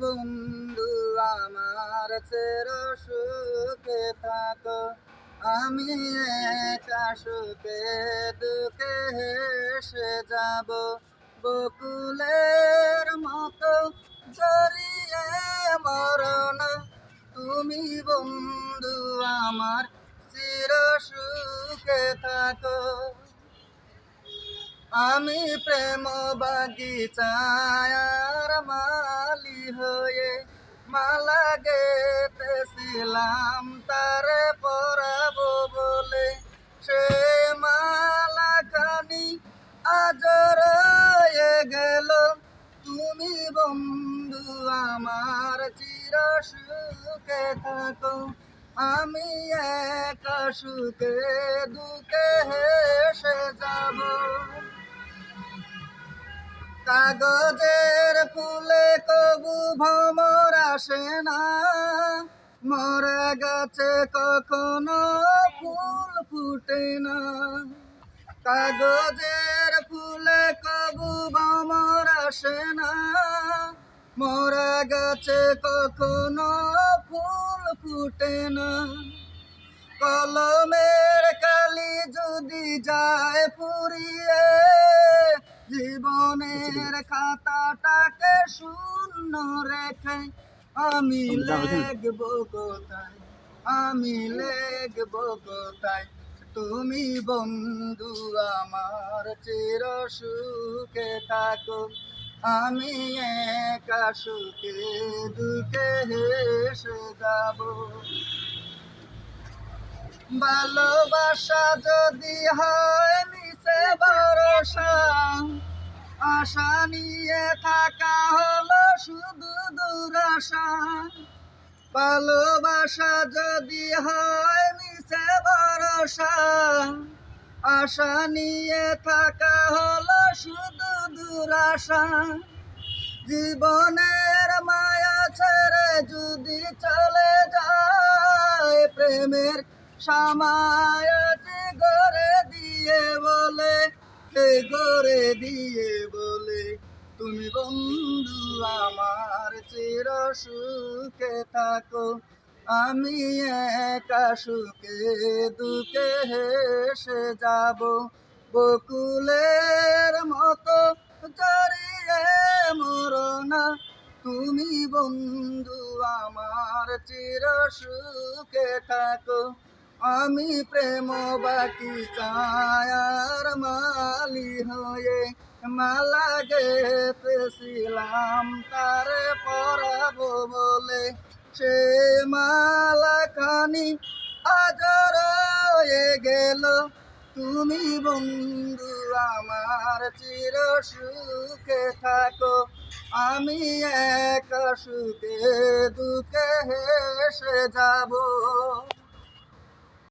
বন্ধু, আমার চের সুখে থাকো। আমি একা সুখে, দুঃখে হেসে যাব। বকুলের মতো জড়িয়ে মরণ। তুমি বন্ধু, আমার চির সুখে থাকো। আমি প্রেম বাগিচার মালি হয়ে মালা গেতেছিলাম তারে পরাবো বলে। সে মালা খানি আজ রয়ে গেল। তুমি বন্ধু আমার চির সুখে থাকো। আমি একা সুখে দুঃখে হেসে যাব। কাগজের ফুলে কবু ভমর আসে না। মরে গেছে কখনো ফুল ফুটে না। কাগজের ফুলে কবু ভমর আসে না। মরে গেছে কখনো ফুল ফুটে না। কলমের কালি যদি যায় পুরিয়ে জীবনের খাতাটাকে শূন্য রেখে আমি লেখব কোথায়? আমি লেখব কোথায়? তুমি বন্ধু আমার চির সুখে থাকো। আমি একা সুখে দুঃখে হেসে যাব। ভালোবাসা যদি হয় আশা নিয়ে থাকা হলো শুধু দুরাশা। ভালোবাসা যদি হয় মিশে ভরসা। আশা নিয়ে থাকা হলো শুধু দুরাশা। জীবনের মায়া ছেড়ে যদি চলে যায়, প্রেমের সামায়াতি গড়ে দিয়ে বলে গড়ে দিয়ে বলে, তুমি বন্ধু আমার, চির সুখে থাকো। আমি একা সুখে দুঃখে হেসে যাব। বকুলের মতো জড়িয়ে মরনা তুমি বন্ধু আমার, চির সুখে থাকো। আমি প্রেম বাকি চায়ার মালি হয়ে মালা গেতেছিলাম তারে পরাবো বলে। সে মালা খানি আজ রয়ে গেল। তুমি বন্ধু, আমার চির সুখে থাকো। আমি এক সুখে দুঃখে হেসে যাব।